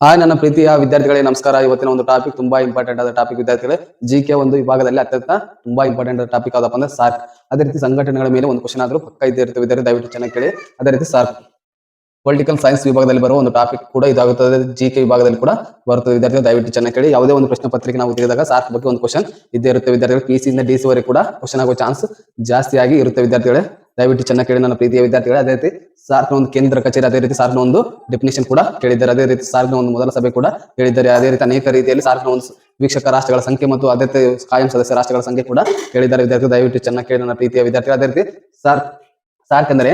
Hi, ನನ್ನ ಪ್ರೀತಿಯ ವಿದ್ಯಾರ್ಥಿಗಳಿಗೆ ನಮಸ್ಕಾರ. ಇವತ್ತಿನ ಒಂದು ಟಾಪಿಕ್ ತುಂಬಾ ಇಂಪಾರ್ಟೆಂಟ್ ಆದ ಟಾಪಿಕ್ ವಿದ್ಯಾರ್ಥಿಗಳೇ ಜಿ ಕೆ ಒಂದು ವಿಭಾಗದಲ್ಲಿ ಅತ್ಯಂತ ತುಂಬಾ ಇಂಪಾರ್ಟೆಂಟ್ ಆದ ಟಾಪಿಕ್ ಯಾವ್ದಪ್ಪ ಅಂದ್ರೆ ಸಾರ್ಕ್ ಅದೇ ರೀತಿ ಸಂಘಟನೆಗಳ ಮೇಲೆ ಒಂದು ಕ್ವಶನ್ ಆದ್ರೂ ಪಕ್ಕ ಇದ್ದೇ ಇರುತ್ತೆ. ವಿದ್ಯಾರ್ಥಿ, ದಯವಿಟ್ಟು ಚೆನ್ನಾಗಿ ಕೇಳಿ. ಅದೇ ರೀತಿ ಸಾರ್ಕ್ ಪೊಲಿಟಿಕಲ್ ಸೈನ್ಸ್ ವಿಭಾಗದಲ್ಲಿ ಬರುವ ಒಂದು ಟಾಪಿಕ್ ಕೂಡ ಇದಾಗುತ್ತದೆ. ಜಿ ಕೆ ವಿಭಾಗದಲ್ಲಿ ಕೂಡ ಬರುತ್ತದೆ. ವಿದ್ಯಾರ್ಥಿಗಳು ದಯವಿಟ್ಟು ಚೆನ್ನಾಗಿ ಕೇಳಿ. ಯಾವುದೇ ಒಂದು ಪ್ರಶ್ನೆ ಪತ್ರಿಕೆ ನಾವು ತಿಳಿದಾಗ ಸಾರ್ಕ್ ಬಗ್ಗೆ ಒಂದು ಕ್ವಶನ್ ಇದ್ದೇ ಇರುತ್ತೆ. ವಿದ್ಯಾರ್ಥಿಗಳು ಪಿ ಸಿ ಇಂದ ಡಿ ಸಿ ವರೆಗೆ ಕೂಡ ಕ್ವಶನ್ ಆಗೋ ಚಾನ್ಸ್ ಜಾಸ್ತಿ ಆಗಿ ಇರುತ್ತೆ. ವಿದ್ಯಾರ್ಥಿಗಳೇ, ದಯವಿಟ್ಟು ಚೆನ್ನಾಗಿ ಕೇಳಿ ನನ್ನ ಪ್ರೀತಿಯ ವಿದ್ಯಾರ್ಥಿಗಳೇ. ಅದೇ ರೀತಿ ಸಾರ್ಕ್ನ ಒಂದು ಕೇಂದ್ರ ಕಚೇರಿ, ಅದೇ ರೀತಿ ಸಾರ್ಕ್ನ ಒಂದು ಡೆಫಿನೇಷನ್ ಕೂಡ ಕೇಳಿದ್ದಾರೆ. ಅದೇ ರೀತಿ ಸಾರ್ಕ್ನ ಒಂದು ಮೊದಲ ಸಭೆ ಕೂಡ ಹೇಳಿದ್ದಾರೆ ಅದೇ ರೀತಿ ಅನೇಕ ರೀತಿಯಲ್ಲಿ ಸಾರ್ಕ್ನ ಒಂದು ವೀಕ್ಷಕ ರಾಷ್ಟ್ರಗಳ ಸಂಖ್ಯೆ ಮತ್ತು ಅದೇ ಕಾಯಂ ಸದಸ್ಯ ರಾಷ್ಟ್ರಗಳ ಸಂಖ್ಯೆ ಕೂಡ ಕೇಳಿದ್ದಾರೆ. ವಿದ್ಯಾರ್ಥಿ ದಯವಿಟ್ಟು ಚೆನ್ನಾಗಿ ಕೇಳಿ ನನ್ನ ಪ್ರೀತಿಯ ವಿದ್ಯಾರ್ಥಿಗಳು. ಅದೇ ರೀತಿ ಸಾರ್ಕ್ ಸಾರ್ಕ್ ಅಂದರೆ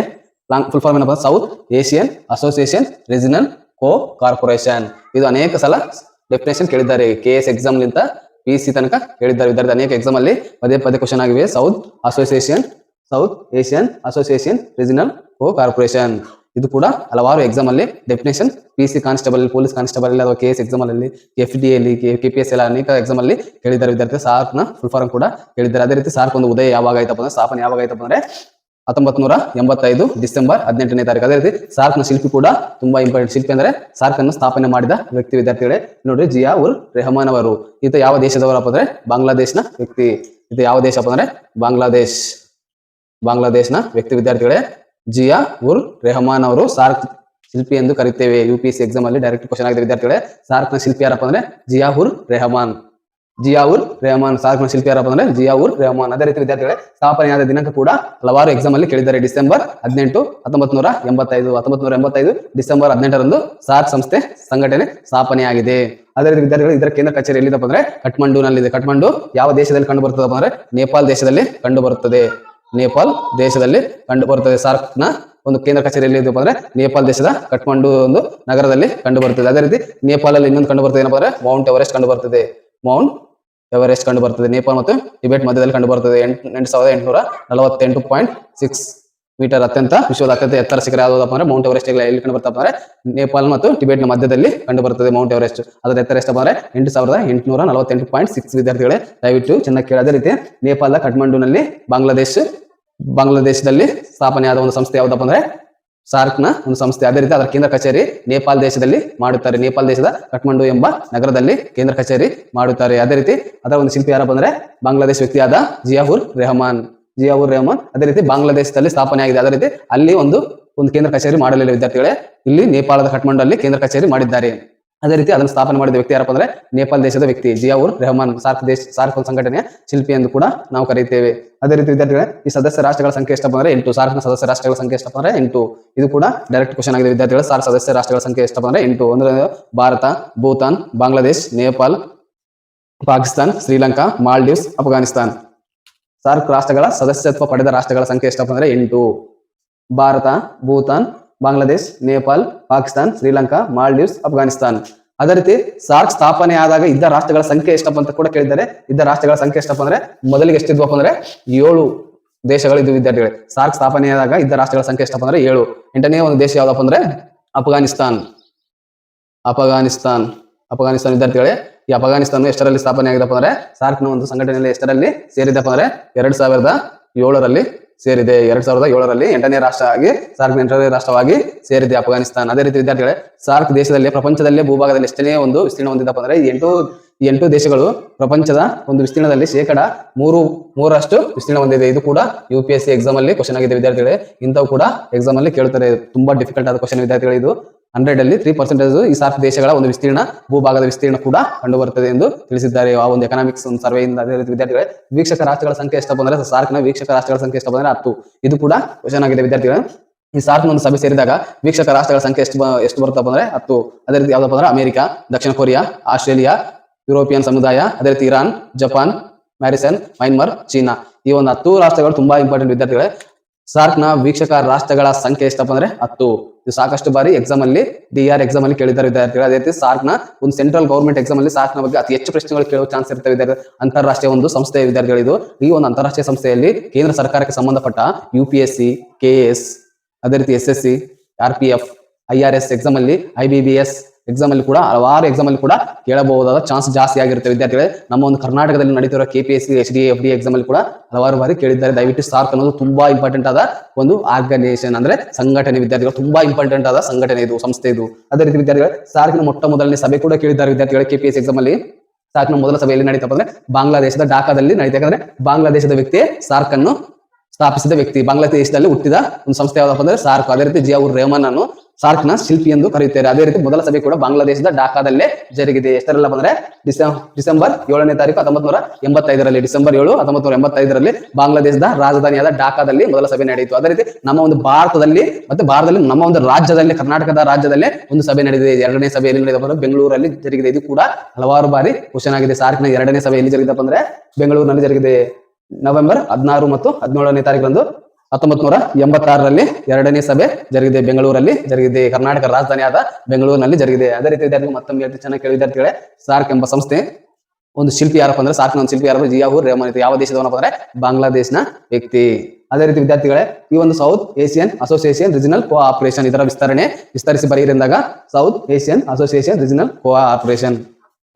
ಲಾಂಗ್ ಫುಲ್ ಫಾರ್ಮ್ ಏನಪ್ಪ South Asian Association Regional Co Corporation ಇದು ಅನೇಕ ಸಲ ಡೆಫಿನೇಷನ್ ಕೇಳಿದ್ದಾರೆ. ಕೆ ಎಸ್ ಎಕ್ಸಾಮ್ ಲಿಂತ ಪಿ ಸಿ ತನಕ ಕೇಳಿದ್ದಾರೆ. ವಿದ್ಯಾರ್ಥಿ ಅನೇಕ ಎಕ್ಸಾಮ್ ಅಲ್ಲಿ ಪದೇ ಪದೇ ಕ್ವಶನ್ ಆಗಿವೆ. South Association South Asian Association Regional Co Corporation ಇದು ಕೂಡ ಹಲವಾರು ಎಕ್ಸಾಮ್ ಅಲ್ಲಿ definition P C constable police constable ಅಲ್ಲಿ ಅಥವಾ ಕೆ ಎಸ್ ಎಕ್ಸಾಮ್ ಅಲ್ಲಿ ಎಫ್ ಡಿ ಎಲ್ಲಿ ಕೆ ಪಿ ಎಸ್ ಎಲ್ಲ ಅನೇಕ ಎಕ್ಸಾಮ್ ಅಲ್ಲಿ ಕೇಳಿದ್ದಾರೆ. ವಿದ್ಯಾರ್ಥಿ ಸಾರ್ಕ್ ಫುಲ್ ಫಾರ್ಮ್ ಕೂಡ ಕೇಳಿದ್ದಾರೆ. ಅದೇ ರೀತಿ ಸಾರ್ಕ್ ಒಂದು ಉದಯ ಯಾವಾಗ ಆಯ್ತಪ್ಪ ಅಂದ್ರೆ ಸ್ಥಾಪನೆ ಯಾವಾಗ ಆಯ್ತಪ್ಪ ಅಂದ್ರೆ ಹತ್ತೊಂಬತ್ ನೂರ ಎಂಬತ್ತೈದು ಡಿಸೆಂಬರ್ ಹದಿನೆಂಟನೇ ತಾರೀಕು. ಅದೇ ರೀತಿ ಸಾರ್ಕ್ನ ಶಿಲ್ಪಿ ಕೂಡ ತುಂಬಾ ಇಂಪಾರ್ಟೆಂಟ್ ಶಿಲ್ಪಿ ಅಂದ್ರೆ ಸಾರ್ಕ್ ಅನ್ನು ಸ್ಥಾಪನೆ ಮಾಡಿದ ವ್ಯಕ್ತಿ ವಿದ್ಯಾರ್ಥಿಗಳೇ. ನೋಡ್ರಿ ಜಿಯಾ ಉರ್ ರೆಹಮಾನ್ ಅವರು. ಈತ ಯಾವ ದೇಶದವರಪ್ಪ ಅಂದ್ರೆ ಬಾಂಗ್ಲಾದೇಶ್ನ ವ್ಯಕ್ತಿ. ಇದು ಯಾವ ದೇಶಪ್ಪ ಅಂದ್ರೆ ಬಾಂಗ್ಲಾದೇಶ್. ಬಾಂಗ್ಲಾದೇಶ್ನ ವ್ಯಕ್ತಿ ವಿದ್ಯಾರ್ಥಿಗಳೇ. ಜಿಯಾ ಉರ್ ರೆಹಮಾನ್ ಅವರು ಸಾರ್ಕ್ ಶಿಲ್ಪಿ ಎಂದು ಕರಿತೇವೆ ಯು ಪಿ ಎಸ್ ಎಕ್ಸಾಮ್ ಅಲ್ಲಿ ಡೈರೆಕ್ಟ್ ಕ್ವಶನ್ ಆಗಿದೆ ವಿದ್ಯಾರ್ಥಿಗಳೇ. ಸಾರ್ಕ್ನ ಶಿಲ್ಪಿ ಯಾರಪ್ಪ ಅಂದ್ರೆ ಜಿಯಾ ಉರ್ ರೆಹಮಾನ್. ಜಿಯಾವುರ್ ರೆಹಮಾನ್ ಸಾಧನ ಶಿಲ್ಪಿ ಯಾರಪ್ಪ ಅಂದ್ರೆ ಜಿಯಾವುಲ್ ರೆಹಮಾನ್. ಅದೇ ರೀತಿ ವಿದ್ಯಾರ್ಥಿಗಳೇ ಸ್ಥಾಪನೆಯಾದ ದಿನಾಂಕ ಕೂಡ ಹಲವಾರು ಎಕ್ಸಾಮ್ ಅಲ್ಲಿ ಕೇಳಿದ್ದಾರೆ. ಡಿಸೆಂಬರ್ ಹದಿನೆಂಟು ಹತ್ತೊಂಬತ್ ನೂರ ಎಂಬತ್ತೈದು ಹತ್ತೊಂಬತ್ ನೂರ ಎಂಬತ್ತೈದು, ಡಿಸೆಂಬರ್ ಹದಿನೆಂಟರಂದು ಸಾರ್ಕ್ ಸಂಸ್ಥೆ ಸಂಘಟನೆ ಸ್ಥಾಪನೆಯಾಗಿದೆ. ಅದೇ ರೀತಿ ವಿದ್ಯಾರ್ಥಿಗಳು, ಇದರ ಕೇಂದ್ರ ಕಚೇರಿ ಎಲ್ಲಿದಪ್ಪ ಅಂದ್ರೆ ಕಠ್ಮಂಡುನಲ್ಲಿದೆ ಕಠ್ಮಂಡು ಯಾವ ದೇಶದಲ್ಲಿ ಕಂಡು ಬರ್ತದಪ್ಪ ಅಂದ್ರೆ ನೇಪಾಲ್ ದೇಶದಲ್ಲಿ ಕಂಡು ಬರುತ್ತದೆ ನೇಪಾಲ್ ದೇಶದಲ್ಲಿ ಕಂಡು ಬರುತ್ತದೆ ಸಾರ್ಕ್ನ ಒಂದು ಕೇಂದ್ರ ಕಚೇರಿ ಎಲ್ಲಿದೆಪ್ಪ ಅಂದ್ರೆ ನೇಪಾಲ್ ದೇಶದ ಕಠ್ಮಂಡು ಒಂದು ನಗರದಲ್ಲಿ ಕಂಡು ಬರುತ್ತದೆ ಅದೇ ರೀತಿ ನೇಪಾಳಲ್ಲಿ ಇನ್ನೊಂದು ಕಂಡು ಬರ್ತದೆ ಏನಪ್ಪ ಅಂದ್ರೆ ಮೌಂಟ್ ಎವರೆಸ್ಟ್ ಕಂಡು ಬರ್ತದೆ ಮೌಂಟ್ ಎವರೆಸ್ಟ್ ಕಂಡು ಬರ್ತದೆ. ನೇಪಾಳ ಮತ್ತು ಟಿಬೆಟ್ ಮಧ್ಯದಲ್ಲಿ ಕಂಡು ಬರ್ತದೆ. ಮೀಟರ್ ಅತ್ಯಂತ ವಿಶ್ವದ ಅತ್ಯಂತ ಎತ್ತರ ಶಿಖರ ಯಾವುದಪ್ಪ ಅಂದ್ರೆ ಮೌಂಟ್ ಎವರೆಸ್ಟ್ ಎಲ್ಲ ಕಂಡು ಬರ್ತಪ್ಪ ಅಂದ್ರೆ ನೇಪಾಳ ಮತ್ತು ಟಿಬೆಟ್ನ ಮಧ್ಯದಲ್ಲಿ ಕಂಡು ಬರ್ತದೆ ಮೌಂಟ್ ಎವರೆಸ್ಟ್ ಅದರ ಎತ್ತರ ಎಷ್ಟು ಅಂದ್ರೆ ಎಂಟು ಸಾವಿರದ ಎಂಟುನೂರ ನಲವತ್ತೆಂಟು ಪಾಯಿಂಟ್ ಸಿಕ್ಸ್ ವಿದ್ಯಾರ್ಥಿಗಳೇ, ದಯವಿಟ್ಟು ಚೆನ್ನಾಗಿ ಕೇಳಿ ಅದೇ ರೀತಿ ನೇಪಾಳದ ಕಠ್ಮಂಡುನಲ್ಲಿ ಬಾಂಗ್ಲಾದೇಶ್ ಬಾಂಗ್ಲಾದೇಶದಲ್ಲಿ ಸ್ಥಾಪನೆಯಾದ ಒಂದು ಸಂಸ್ಥೆ ಯಾವುದಪ್ಪ ಅಂದ್ರೆ ಸಾರ್ಕ್ನ ಒಂದು ಸಂಸ್ಥೆ. ಅದೇ ರೀತಿ ಅದರ ಕೇಂದ್ರ ಕಚೇರಿ ನೇಪಾಲ್ ದೇಶದಲ್ಲಿ ಮಾಡುತ್ತಾರೆ. ನೇಪಾಲ್ ದೇಶದ ಕಠ್ಮಂಡು ಎಂಬ ನಗರದಲ್ಲಿ ಕೇಂದ್ರ ಕಚೇರಿ ಮಾಡುತ್ತಾರೆ. ಅದೇ ರೀತಿ ಅದರ ಒಂದು ಶಿಲ್ಪಿ ಯಾರಪ್ಪ ಅಂದ್ರೆ ಬಾಂಗ್ಲಾದೇಶ ವ್ಯಕ್ತಿಯಾದ ಜಿಯಾಹುರ್ ರೆಹಮಾನ್. ಜಿಯಾಹುರ್ ರೆಹಮಾನ್ ಅದೇ ರೀತಿ ಬಾಂಗ್ಲಾದೇಶದಲ್ಲಿ ಸ್ಥಾಪನೆ ಆಗಿದೆ. ಅದೇ ರೀತಿ ಅಲ್ಲಿ ಒಂದು ಒಂದು ಕೇಂದ್ರ ಕಚೇರಿ ಮಾಡಲಿಲ್ಲ ವಿದ್ಯಾರ್ಥಿಗಳೇ. ಇಲ್ಲಿ ನೇಪಾಳದ ಕಠ್ಮಂಡು ಅಲ್ಲಿ ಕೇಂದ್ರ ಕಚೇರಿ ಮಾಡಿದ್ದಾರೆ. ಅದೇ ರೀತಿ ಅದನ್ನು ಸ್ಥಾಪನೆ ಮಾಡಿದ ವ್ಯಕ್ತಿ ಯಾರಪ್ಪ ಅಂದ್ರೆ ನೇಪಾಳ ದೇಶದ ವ್ಯಕ್ತಿ. ಜಿಯಾವುರ್ ರೆಹಮಾನ್ ಸಾರ್ಕ್ ದೇಶ, ಸಾರ್ಕ್ ಸಂಘಟನೆಯ ಶಿಲ್ಪಿ ಎಂದು ಕೂಡ ನಾವು ಕರೆಯುತ್ತೇವೆ ಅದೇ ರೀತಿ ವಿದ್ಯಾರ್ಥಿಗಳೇ, ಈ ಸದಸ್ಯ ರಾಷ್ಟ್ರಗಳ ಸಂಖ್ಯೆ ಎಷ್ಟಪ್ಪ ಅಂದ್ರೆ ಎಂಟು. ಸಾರ್ಕ್ನ ಸದಸ್ಯ ರಾಷ್ಟ್ರಗಳ ಸಂಖ್ಯೆ ಎಷ್ಟಪ್ಪ ಅಂದ್ರೆ ಎಂಟು. ಇದು ಕೂಡ ಡೈರೆಕ್ಟ್ ಕ್ವಶನ್ ಆಗಿದೆ ವಿದ್ಯಾರ್ಥಿಗಳ. ಸಾರ್ಕ್ ಸದಸ್ಯ ರಾಷ್ಟ್ರಗಳ ಸಂಖ್ಯೆ ಎಷ್ಟಪ್ಪ ಅಂದ್ರೆ ಎಂಟು. ಅಂದ್ರೆ ಭಾರತ, ಭೂತಾನ್, ಬಾಂಗ್ಲಾದೇಶ್ ನೇಪಾಳ ಪಾಕಿಸ್ತಾನ್, ಶ್ರೀಲಂಕಾ, ಮಾಲ್ಡೀವ್ಸ್, ಅಫ್ಘಾನಿಸ್ತಾನ್. ಸಾರ್ಕ್ ರಾಷ್ಟ್ರಗಳ ಸದಸ್ಯತ್ವ ಪಡೆದ ರಾಷ್ಟ್ರಗಳ ಸಂಖ್ಯೆ ಎಷ್ಟಪ್ಪ ಅಂದ್ರೆ ಎಂಟು. ಭಾರತ, ಭೂತಾನ್ ಬಾಂಗ್ಲಾದೇಶ್ ನೇಪಾಲ್ ಪಾಕಿಸ್ತಾನ್, ಶ್ರೀಲಂಕಾ, ಮಾಲ್ಡೀವ್ಸ್, ಅಫ್ಘಾನಿಸ್ತಾನ್. ಅದೇ ರೀತಿ ಸಾರ್ಕ್ ಸ್ಥಾಪನೆ ಆದಾಗ ಇದ್ದ ರಾಷ್ಟ್ರಗಳ ಸಂಖ್ಯೆ ಎಷ್ಟಪ್ಪ ಅಂತ ಕೂಡ ಕೇಳಿದ್ದಾರೆ. ಇದ್ದ ರಾಷ್ಟ್ರಗಳ ಸಂಖ್ಯೆ ಎಷ್ಟಪ್ಪ ಅಂದ್ರೆ ಮೊದಲಿಗೆ ಎಷ್ಟಿದ್ವಪ್ಪ ಅಂದ್ರೆ ಏಳು ದೇಶಗಳು ಇದು ವಿದ್ಯಾರ್ಥಿಗಳೇ. ಸಾರ್ಕ್ ಸ್ಥಾಪನೆಯಾದಾಗ ಇದ್ದ ರಾಷ್ಟ್ರಗಳ ಸಂಖ್ಯೆ ಎಷ್ಟಪ್ಪ ಅಂದ್ರೆ ಏಳು. ಎಂಟನೇ ಒಂದು ದೇಶ ಯಾವ್ದಪ್ಪ ಅಂದ್ರೆ ಅಫ್ಘಾನಿಸ್ತಾನ್. ಅಫ್ಘಾನಿಸ್ತಾನ್. ಅಫ್ಘಾನಿಸ್ತಾನ್ ವಿದ್ಯಾರ್ಥಿಗಳೇ, ಈ ಅಫಘಾನಿಸ್ತಾನ ಎಷ್ಟರಲ್ಲಿ ಸ್ಥಾಪನೆ ಆಗಿದಪ್ಪ ಅಂದ್ರೆ ಸಾರ್ಕ್ನ ಒಂದು ಸಂಘಟನೆಯಲ್ಲಿ ಎಷ್ಟರಲ್ಲಿ ಸೇರಿದಪ್ಪ ಅಂದ್ರೆ ಎರಡ್ ಸಾವಿರದ ಏಳರಲ್ಲಿ ಸೇರಿದೆ ಎರಡ್ ಸಾವಿರದ ಏಳರಲ್ಲಿ ಎಂಟನೇ ರಾಷ್ಟ್ರ ಆಗಿ ಸಾರ್ಕ್ ಎಂಟನೇ ರಾಷ್ಟ್ರವಾಗಿ ಸೇರಿದೆ ಅಫ್ಘಾನಿಸ್ತಾನ್. ಅದೇ ರೀತಿ ವಿದ್ಯಾರ್ಥಿಗಳೇ, ಸಾರ್ಕ್ ದೇಶದಲ್ಲಿ, ಪ್ರಪಂಚದಲ್ಲೇ, ಭೂಭಾಗದಲ್ಲಿ ಎಷ್ಟನೇ ಒಂದು ವಿಸ್ತೀರ್ಣ ಹೊಂದಿದಪ್ಪ ಅಂದ್ರೆ ಎಂಟು ಎಂಟು ದೇಶಗಳು ಪ್ರಪಂಚದ ಒಂದು ವಿಸ್ತೀರ್ಣದಲ್ಲಿ ಶೇಕಡ ಮೂರು ಮೂರಷ್ಟು ವಿಸ್ತೀರ್ಣ ಹೊಂದಿದೆ. ಇದು ಕೂಡ U P S C exam ಅಲ್ಲಿ ಕ್ವಶನ್ ಆಗಿದೆ ವಿದ್ಯಾರ್ಥಿಗಳೇ. ಇಂಥವು ಕೂಡ ಎಕ್ಸಾಮ್ ಅಲ್ಲಿ ಕೇಳ್ತಾರೆ. ತುಂಬಾ ಡಿಫಿಕಲ್ಟ್ ಆದ ಕ್ವಶನ್ ವಿದ್ಯಾರ್ಥಿಗಳು ಇದು. ಹಂಡ್ರೆಡ್ ಅಲ್ಲಿ ತ್ರೀ ಪರ್ಸೆಂಟೇಜ್ ಈ ಸಾರ್ಕ್ ದೇಶಗಳ ಒಂದು ವಿಸ್ತೀರ್ಣ, ಭೂಭಾಗದ ವಿಸ್ತೀರ್ಣ ಕೂಡ ಕಂಡು ಬರುತ್ತದೆ ಎಂದು ತಿಳಿಸಿದ್ದಾರೆ. ಆ ಒಂದು ಎಕನಾಮಿಕ್ಸ್ ಒಂದು ಸರ್ವೆಯಿಂದ ಅದೇ ರೀತಿ ವಿದ್ಯಾರ್ಥಿಗಳೇ, ವೀಕ್ಷಕ ರಾಷ್ಟ್ರಗಳ ಸಂಖ್ಯೆ ಎಷ್ಟು ಅಂದ್ರೆ ಸಾರ್ಕ್ನ ವೀಕ್ಷಕ ರಾಷ್ಟ್ರಗಳ ಸಂಖ್ಯೆ ಎಷ್ಟು ಬಂದ್ರೆ ಹತ್ತು. ಇದು ಕೂಡ ಕ್ವಶನ್ ಆಗಿದೆ ವಿದ್ಯಾರ್ಥಿಗಳು. ಈ ಸಾರ್ಕ್ ಒಂದು ಸಭೆ ಸೇರಿದಾಗ ವೀಕ್ಷಕ ರಾಷ್ಟ್ರಗಳ ಸಂಖ್ಯೆ ಎಷ್ಟು ಎಷ್ಟು ಬರುತ್ತಪ್ಪ ಅಂದ್ರೆ ಹತ್ತು. ಅದೇ ರೀತಿ ಯಾವ್ದಪ್ಪ ಅಂದ್ರೆ ಅಮೆರಿಕ, ದಕ್ಷಿಣ ಕೊರಿಯಾ, ಆಸ್ಟ್ರೇಲಿಯಾ, ಯುರೋಪಿಯನ್ ಸಮುದಾಯ, ಅದೇ ರೀತಿ ಇರಾನ್, ಜಪಾನ್, ಮ್ಯಾರಿಸನ್ ಮೈನ್ಮರ್ ಚೀನಾ. ಈ ಒಂದು ಹತ್ತು ರಾಷ್ಟ್ರಗಳು ತುಂಬಾ ಇಂಪಾರ್ಟೆಂಟ್ ವಿದ್ಯಾರ್ಥಿಗಳೇ. ಸಾರ್ಕ್ನ ವೀಕ್ಷಕ ರಾಷ್ಟ್ರಗಳ ಸಂಖ್ಯೆ ಎಷ್ಟಪ್ಪ ಅಂದ್ರೆ ಹತ್ತು. ಇದು ಸಾಕಷ್ಟು ಬಾರಿ ಎಕ್ಸಾಮ್ ಅಲ್ಲಿ ಡಿ ಆರ್ ಎಕ್ಸಾಮ್ ಅಲ್ಲಿ ಕೇಳಿದ್ದಾರೆ ವಿದ್ಯಾರ್ಥಿಗಳು. ಅದೇ ರೀತಿ ಸಾರ್ಕ್ ಒಂದು ಸೆಂಟ್ರಲ್ ಗೌರ್ಮೆಂಟ್ ಎಕ್ಸಾಮ್ ಅಲ್ಲಿ ಸಾರ್ಕ್ನ ಬಗ್ಗೆ ಅತಿ ಹೆಚ್ಚು ಪ್ರಶ್ನೆಗಳು ಕೇಳುವ ಚಾನ್ಸ್ ಇರ್ತವೆ ವಿದ್ಯಾರ್ಥಿ ಅಂತಾರಾಷ್ಟ್ರೀಯ ಒಂದು ಸಂಸ್ಥೆ ವಿದ್ಯಾರ್ಥಿಗಳು ಇದು. ಈ ಒಂದು ಅಂತಾರಾಷ್ಟ್ರೀಯ ಸಂಸ್ಥೆಯಲ್ಲಿ ಕೇಂದ್ರ ಸರ್ಕಾರಕ್ಕೆ ಸಂಬಂಧಪಟ್ಟ U P S C K S ಅದೇ ರೀತಿ S S C R P F I R S exam ಅಲ್ಲಿ I B B S exam ಅಲ್ಲಿ ಕೂಡ, ಹಲವಾರು ಎಕ್ಸಾಮ್ ಅಲ್ಲಿ ಕೂಡ ಕೇಳಬಹುದಾದ ಚಾನ್ಸ್ ಜಾಸ್ತಿ ಆಗಿರುತ್ತೆ ವಿದ್ಯಾರ್ಥಿಗಳೇ. ನಮ್ಮ ಒಂದು ಕರ್ನಾಟಕದಲ್ಲಿ ನಡೀತಿರೋ K P S C H D F D exam ಅಲ್ಲಿ ಕೂಡ ಹಲವಾರು ಬಾರಿ ಕೇಳಿದ್ದಾರೆ. ದಯವಿಟ್ಟು ಸಾರ್ಕ್ ಅನ್ನೋದು ತುಂಬಾ ಇಂಪಾರ್ಟೆಂಟ್ ಆದ ಒಂದು ಆರ್ಗನೈಸೇಷನ್ ಅಂದ್ರೆ ಸಂಘಟನೆ ವಿದ್ಯಾರ್ಥಿಗಳು. ತುಂಬಾ ಇಂಪಾರ್ಟೆಂಟ್ ಆದ ಸಂಘಟನೆ ಇದು, ಸಂಸ್ಥೆ ಇದು. ಅದೇ ರೀತಿ ವಿದ್ಯಾರ್ಥಿಗಳು ಸಾರ್ಕಿನ ಮೊಟ್ಟ ಮೊದಲನೇ ಸಭೆ ಕೂಡ ಕೇಳಿದ್ದಾರೆ ವಿದ್ಯಾರ್ಥಿಗಳು ಕೆ ಪಿ ಎಸ್ ಎಕ್ಸಾಮ್ ಅಲ್ಲಿ. ಸಾರ್ಕ್ನ ಮೊದಲ ಸಭೆಯಲ್ಲಿ ನಡೀತಪ್ಪ ಅಂದ್ರೆ ಬಾಂಗ್ಲಾದೇಶದ ಢಾಕಾದಲ್ಲಿ ನಡೀತಾ ಯಾಕಂದ್ರೆ ಬಾಂಗ್ಲಾದೇಶದ ವ್ಯಕ್ತಿ ಸಾರ್ಕ್ ಅನ್ನು ಸ್ಥಾಪಿಸಿದ ವ್ಯಕ್ತಿ. ಬಾಂಗ್ಲಾದೇಶದಲ್ಲಿ ಹುಟ್ಟಿದ ಒಂದು ಸಂಸ್ಥೆ ಯಾವ್ದಪ್ಪ ಅಂದ್ರೆ ಸಾರ್ಕ್ ಅದೇ ರೀತಿ ಜಿಯಾವುರ್ ರೆಹಮಾನ್ ಅನ್ನು ಸಾರ್ಕ್ನ ಶಿಲ್ಪಿ ಎಂದು ಕರೆಯುತ್ತಾರೆ. ಅದೇ ರೀತಿ ಮೊದಲ ಸಭೆ ಕೂಡ ಬಾಂಗ್ಲಾದೇಶದ ಢಾಕಾದಲ್ಲೇ ಜರುಗಿದೆ. ಎಷ್ಟರೆಲ್ಲ ಬಂದ್ರೆ ಡಿಸೆಂಬರ್ ಏಳನೇ ತಾರೀಕು ಹತ್ತೊಂಬತ್ ನೂರ ಎಂಬತ್ತೈದರಲ್ಲಿ, ಡಿಸೆಂಬರ್ ಏಳು ಹತ್ತೊಂಬತ್ ನೂರ ಎಂಬತ್ತೈದರಲ್ಲಿ ಬಾಂಗ್ಲಾದೇಶದ ರಾಜಧಾನಿಯಾದ ಢಾಕಾದಲ್ಲಿ ಮೊದಲ ಸಭೆ ನಡೆಯಿತು. ಅದೇ ರೀತಿ ನಮ್ಮ ಒಂದು ಭಾರತದಲ್ಲಿ ಮತ್ತೆ ಭಾರತದಲ್ಲಿ ನಮ್ಮ ಒಂದು ರಾಜ್ಯದಲ್ಲಿ, ಕರ್ನಾಟಕದ ರಾಜ್ಯದಲ್ಲೇ ಒಂದು ಸಭೆ ನಡೆದಿದೆ. ಎರಡನೇ ಸಭೆಯಲ್ಲಿ ನಡೆದಪ್ಪ ಅಂದ್ರೆ ಬೆಂಗಳೂರಲ್ಲಿ ಜರುಗಿದೆ. ಇದು ಕೂಡ ಹಲವಾರು ಬಾರಿ ಕ್ವಶನ್ ಆಗಿದೆ. ಸಾರ್ಕ್ನ ಎರಡನೇ ಸಭೆ ಎಲ್ಲಿ ಜರುಗಿದಪ್ಪ ಅಂದ್ರೆ ಬೆಂಗಳೂರಿನಲ್ಲಿ ಜರುಗಿದೆ. ನವೆಂಬರ್ ಹದಿನಾರು ಮತ್ತು ಹದಿನೇಳನೇ ತಾರೀಕರಂದು ಹತ್ತೊಂಬತ್ ನೂರ ಎಂಬತ್ತಾರರಲ್ಲಿ ಎರಡನೇ ಸಭೆ ಜರುಗಿದೆ. ಬೆಂಗಳೂರಲ್ಲಿ ಜರುಗಿದೆ. ಕರ್ನಾಟಕ ರಾಜಧಾನಿಯಾದ ಬೆಂಗಳೂರಿನಲ್ಲಿ ಜರುಗಿದೆ. ಅದೇ ರೀತಿ ವಿದ್ಯಾರ್ಥಿ ಮತ್ತೊಮ್ಮೆ ಚೆನ್ನಾಗಿ ಕೇಳಿ ವಿದ್ಯಾರ್ಥಿಗಳೇ ಸಾರ್ಕ್ ಎಂಬ ಸಂಸ್ಥೆ ಒಂದು ಶಿಲ್ಪಿ ಯಾರಪ್ಪ ಅಂದ್ರೆ ಸಾರ್ಕ್ ಒಂದು ಶಿಲ್ಪಿ ಯಾರಪ್ಪ ಜಿಯಾಹುರ್ ರೆಹಮಾನ್ ಇದು ಯಾವ ದೇಶದವನಪ್ಪ ಅಂದ್ರೆ ಬಾಂಗ್ಲಾದೇಶನ ವ್ಯಕ್ತಿ. ಅದೇ ರೀತಿ ವಿದ್ಯಾರ್ಥಿಗಳೇ, ಈ ಒಂದು South Asian Association Regional Co Operation ಇದರ ವಿಸ್ತರಣೆ ವಿಸ್ತರಿಸಿ ಬರೆಯಿರಿಂದಾಗ South Asian Association Regional Co Operation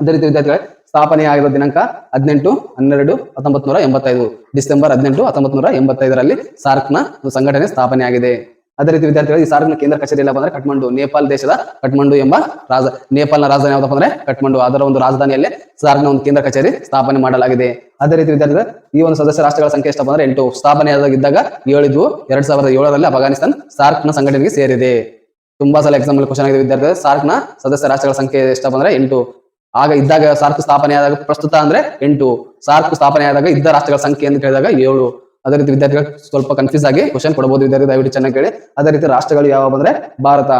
ಅದೇ ರೀತಿ ವಿದ್ಯಾರ್ಥಿಗಳೇ ಸ್ಥಾಪನೆ ಆಗಿರೋ ದಿನಾಂಕ ಹದಿನೆಂಟು, ಹನ್ನೆರಡು ಹತ್ತೊಂಬತ್ ನೂರ ಎಂಬತ್ತೈದು. ಡಿಸೆಂಬರ್ ಹದಿನೆಂಟು ಹತ್ತೊಂಬತ್ ನೂರ ಎಂಬತ್ತೈದರಲ್ಲಿ ಸಾರ್ಕ್ನ ಸಂಘಟನೆ ಸ್ಥಾಪನೆ ಆಗಿದೆ. ಅದೇ ರೀತಿ ವಿದ್ಯಾರ್ಥಿಗಳು, ಈ ಸಾರ್ಕ್ನ ಕೇಂದ್ರ ಕಚೇರಿ ಎಲ್ಲ ಬಂದ್ರೆ ಕಠ್ಮಂಡು ನೇಪಾಳ ದೇಶದ ಕಠ್ಮಂಡು ಎಂಬ ರಾಜ ನೇಪಾಳನ ರಾಜಧಾನಿ ಯಾವ್ದಪ್ಪ ಅಂದ್ರೆ ಕಠ್ಮಂಡು. ಅದರ ಒಂದು ರಾಜಧಾನಿಯಲ್ಲಿ ಸಾರ್ಕ್ನ ಒಂದು ಕೇಂದ್ರ ಕಚೇರಿ ಸ್ಥಾಪನೆ ಮಾಡಲಾಗಿದೆ. ಅದೇ ರೀತಿ ವಿದ್ಯಾರ್ಥಿಗಳು, ಈ ಒಂದು ಸದಸ್ಯ ರಾಷ್ಟ್ರಗಳ ಸಂಖ್ಯೆ ಎಷ್ಟಪ್ಪ ಅಂದ್ರೆ ಎಂಟು. ಸ್ಥಾಪನೆ ಇದ್ದಾಗ ಏಳಿದ್ವು ಎರಡ್ ಸಾವಿರದ ಏಳರಲ್ಲಿ ಅಫ್ಘಾನಿಸ್ತಾನ್ ಸಾರ್ಕ್ನ ಸಂಘಟನೆಗೆ ಸೇರಿದೆ. ತುಂಬಾ ಸಲ ಎಕ್ಸಾಮ್ ಕ್ವಶನ್ ಆಗಿದೆ ವಿದ್ಯಾರ್ಥಿಗಳು. ಸಾರ್ಕ್ನ ಸದಸ್ಯ ರಾಷ್ಟ್ರಗಳ ಸಂಖ್ಯೆ ಎಷ್ಟಪ್ಪ ಅಂದ್ರೆ ಎಂಟು. ಆಗ ಇದ್ದಾಗ ಸಾರ್ಕ್ ಸ್ಥಾಪನೆ ಆದಾಗ ಪ್ರಸ್ತುತ ಅಂದ್ರೆ ಎಂಟು. ಸಾರ್ಕ್ ಸ್ಥಾಪನೆ ಆದಾಗ ಇದ್ದ ರಾಷ್ಟ್ರಗಳ ಸಂಖ್ಯೆ ಅಂತ ಕೇಳಿದಾಗ ಏಳು. ಅದೇ ರೀತಿ ವಿದ್ಯಾರ್ಥಿಗಳು ಸ್ವಲ್ಪ ಕನ್ಫ್ಯೂಸ್ ಆಗಿ ಕ್ವಶನ್ ಕೊಡಬಹುದು ವಿದ್ಯಾರ್ಥಿ, ದಯವಿಟ್ಟು ಚೆನ್ನಾಗಿ ಕೇಳಿ. ಅದೇ ರೀತಿ ರಾಷ್ಟ್ರಗಳು ಯಾವ ಬಂದ್ರೆ ಭಾರತ.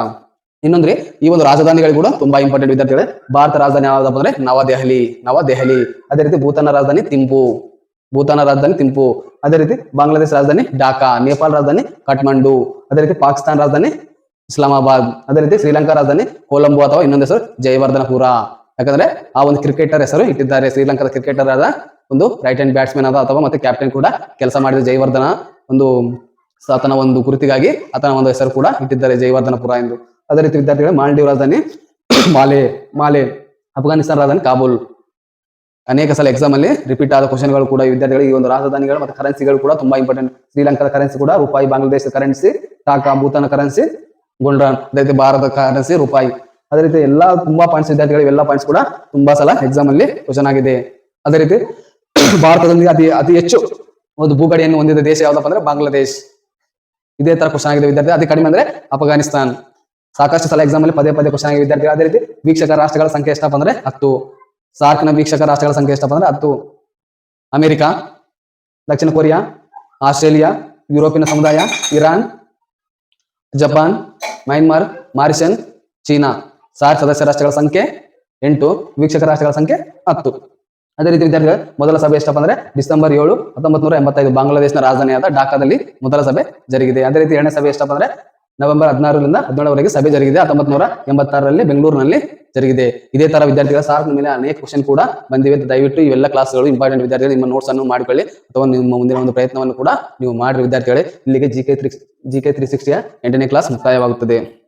ಇನ್ನೊಂದ್ರಿ ಈ ಒಂದು ರಾಜಧಾನಿಗಳು ಕೂಡ ತುಂಬಾ ಇಂಪಾರ್ಟೆಂಟ್ ವಿದ್ಯಾರ್ಥಿಗಳೇ. ಭಾರತ ರಾಜಧಾನಿ ಯಾವ್ದಪ್ಪ ಅಂದ್ರೆ ನವದೆಹಲಿ. ನವದೆಹಲಿ. ಅದೇ ರೀತಿ ಭೂತಾನ ರಾಜಧಾನಿ ತಿಂಪು. ಭೂತಾನ ರಾಜಧಾನಿ ತಿಂಪು. ಅದೇ ರೀತಿ ಬಾಂಗ್ಲಾದೇಶ ರಾಜಧಾನಿ ಢಾಕಾ. ನೇಪಾಳ ರಾಜಧಾನಿ ಕಾಠ್ಮಂಡು. ಅದೇ ರೀತಿ ಪಾಕಿಸ್ತಾನ ರಾಜಧಾನಿ ಇಸ್ಲಾಮಾಬಾದ್. ಅದೇ ರೀತಿ ಶ್ರೀಲಂಕಾ ರಾಜಧಾನಿ ಕೊಲಂಬೋ ಅಥವಾ ಇನ್ನೊಂದು ಹೆಸರು ಜಯವರ್ಧನಪುರ ಯಾಕಂದ್ರೆ ಆ ಒಂದು ಕ್ರಿಕೆಟರ್ ಹೆಸರು ಇಟ್ಟಿದ್ದಾರೆ. ಶ್ರೀಲಂಕಾದ ಕ್ರಿಕೆಟರ್ ಆದ ಒಂದು ರೈಟ್ ಹ್ಯಾಂಡ್ ಬ್ಯಾಟ್ಸ್ಮನ್ ಆದ ಅಥವಾ ಮತ್ತೆ ಕ್ಯಾಪ್ಟನ್ ಕೂಡ ಕೆಲಸ ಮಾಡಿದ ಜಯವರ್ಧನ ಒಂದು ಆತನ ಒಂದು ಗುರುತಿಗಾಗಿ ಆತನ ಒಂದು ಹೆಸರು ಕೂಡ ಇಟ್ಟಿದ್ದಾರೆ ಜಯವರ್ಧನಪುರ ಎಂದು. ಅದೇ ರೀತಿ ವಿದ್ಯಾರ್ಥಿಗಳು, ಮಾಲ್ಡೀವ್ ರಾಜಧಾನಿ ಮಾಲೆ ಮಾಲೆ ಅಫ್ಘಾನಿಸ್ತಾನ ರಾಜಧಾನಿ ಕಾಬೂಲ್. ಅನೇಕ ಸಲ ಎಕ್ಸಾಮ್ ಅಲ್ಲಿ ರಿಪೀಟ್ ಆದ ಕ್ವಶನ್ಗಳು ಕೂಡ ಈ ವಿದ್ಯಾರ್ಥಿಗಳಿಗೆ ಈ ಒಂದು ರಾಜಧಾನಿಗಳು ಮತ್ತು ಕರೆನ್ಸಿಗಳು ಕೂಡ ತುಂಬಾ ಇಂಪಾರ್ಟೆಂಟ್ ಶ್ರೀಲಂಕಾದ ಕರೆನ್ಸಿ ಕೂಡ ರೂಪಾಯಿ, ಬಾಂಗ್ಲಾದೇಶದ ಕರೆನ್ಸಿ ಟಾಕಾ, ಭೂತಾನ ಕರೆನ್ಸಿ ಗುಂಡ್ರಾನ್ ಅದೇ ರೀತಿ ಭಾರತ ಕರೆನ್ಸಿ ರೂಪಾಯಿ. ಅದೇ ರೀತಿ ಎಲ್ಲಾ ತುಂಬಾ ಪಾಯಿಂಟ್ಸ್ ವಿದ್ಯಾರ್ಥಿಗಳು ಎಲ್ಲ ಪಾಯಿಂಟ್ಸ್ ಕೂಡ ತುಂಬಾ ಸಲ ಎಕ್ಸಾಮ್ ಅಲ್ಲಿ ಕ್ವಶನ್ ಆಗಿದೆ. ಅದೇ ರೀತಿ ಭಾರತದೊಂದಿಗೆ ಅತಿ ಅತಿ ಹೆಚ್ಚು ಒಂದು ಭೂಗಡಿಯನ್ನು ಹೊಂದಿದ ದೇಶ ಯಾವ್ದಪ್ಪ ಅಂದ್ರೆ ಬಾಂಗ್ಲಾದೇಶ್. ಇದೇ ತರ ಕ್ವಶನ್ ಆಗಿದೆ ವಿದ್ಯಾರ್ಥಿ, ಅತಿ ಕಡಿಮೆ ಅಂದ್ರೆ ಅಫ್ಘಾನಿಸ್ತಾನ್. ಸಾಕಷ್ಟು ಸಲ ಎಕ್ಸಾಮ್ ಅಲ್ಲಿ ಪದೇ ಪದೇ ಕ್ವಶನ್ ಆಗಿದೆ ವಿದ್ಯಾರ್ಥಿ. ಅದೇ ರೀತಿ ವೀಕ್ಷಕ ರಾಷ್ಟ್ರಗಳ ಸಂಖ್ಯೆ ಎಷ್ಟಪ್ಪ ಅಂದ್ರೆ ಹತ್ತು. ಸಾರ್ಕ್ನ ವೀಕ್ಷಕ ರಾಷ್ಟ್ರಗಳ ಸಂಖ್ಯೆ ಎಷ್ಟಪ್ಪ ಅಂದ್ರೆ ಹತ್ತು. ಅಮೆರಿಕ, ದಕ್ಷಿಣ ಕೊರಿಯಾ, ಆಸ್ಟ್ರೇಲಿಯಾ, ಯುರೋಪಿನ ಸಮುದಾಯ, ಇರಾನ್, ಜಪಾನ್, ಮ್ಯಾನ್ಮಾರ್, ಮಾರಿಷನ್, ಚೀನಾ. ಸಾರ್ಕ್ ಸದಸ್ಯ ರಾಷ್ಟ್ರಗಳ ಸಂಖ್ಯೆ ಎಂಟು, ವೀಕ್ಷಕ ರಾಷ್ಟ್ರಗಳ ಸಂಖ್ಯೆ ಹತ್ತು. ಅದೇ ರೀತಿ ವಿದ್ಯಾರ್ಥಿಗಳ, ಮೊದಲ ಸಭೆ ಎಷ್ಟಪ್ಪ ಅಂದ್ರೆ ಡಿಸೆಂಬರ್ ಏಳು ಹತ್ತೊಂಬತ್ತು ನೂರ ಎಂಬತ್ತೈದು, ಬಾಂಗ್ಲಾದೇಶನ ರಾಜಧಾನಿಯಾದ ಢಾಕಾದಲ್ಲಿ ಮೊದಲ ಸಭೆ ಜರುಗಿದೆ. ಅದೇ ರೀತಿ ಎರಡನೇ ಸಭೆ ಎಷ್ಟಪ್ಪ ಅಂದ್ರೆ ನವೆಂಬರ್ ಹದಿನಾರರಿಂದ ಹದಿನೇಳವರೆಗೆ ಸಭೆ ಜರುಗಿದೆ. ಹತ್ತೊಂಬತ್ತು ನೂರ ಎಂಬತ್ತಾರರಲ್ಲಿ ಬೆಂಗಳೂರಿನಲ್ಲಿ ಜರುಗಿದೆ. ಇದೇ ತರ ವಿದ್ಯಾರ್ಥಿಗಳ ಸಾರ್ಕ್ ಮೇಲೆ ಅನೇಕ ಕ್ವಶನ್ ಕೂಡ ಬಂದಿವೆ. ದಯವಿಟ್ಟು ಇವೆಲ್ಲ ಕ್ಲಾಸ್ಗಳು ಇಂಪಾರ್ಟೆಂಟ್ ವಿದ್ಯಾರ್ಥಿಗಳು, ನಿಮ್ಮ ನೋಟ್ಸ್ ಅನ್ನು ಮಾಡಿಕೊಳ್ಳಿ. ಅಥವಾ ನಿಮ್ಮ ಮುಂದಿನ ಒಂದು ಪ್ರಯತ್ನವನ್ನು ಕೂಡ ನೀವು ಮಾಡಿರಿ ವಿದ್ಯಾರ್ಥಿಗಳೇ. ಇಲ್ಲಿಗೆ G K three G K three ಸಿಕ್ಸ್ಟಿಯ ಎಂಟನೇ ಕ್ಲಾಸ್ ಮುಕ್ತಾಯವಾಗುತ್ತದೆ.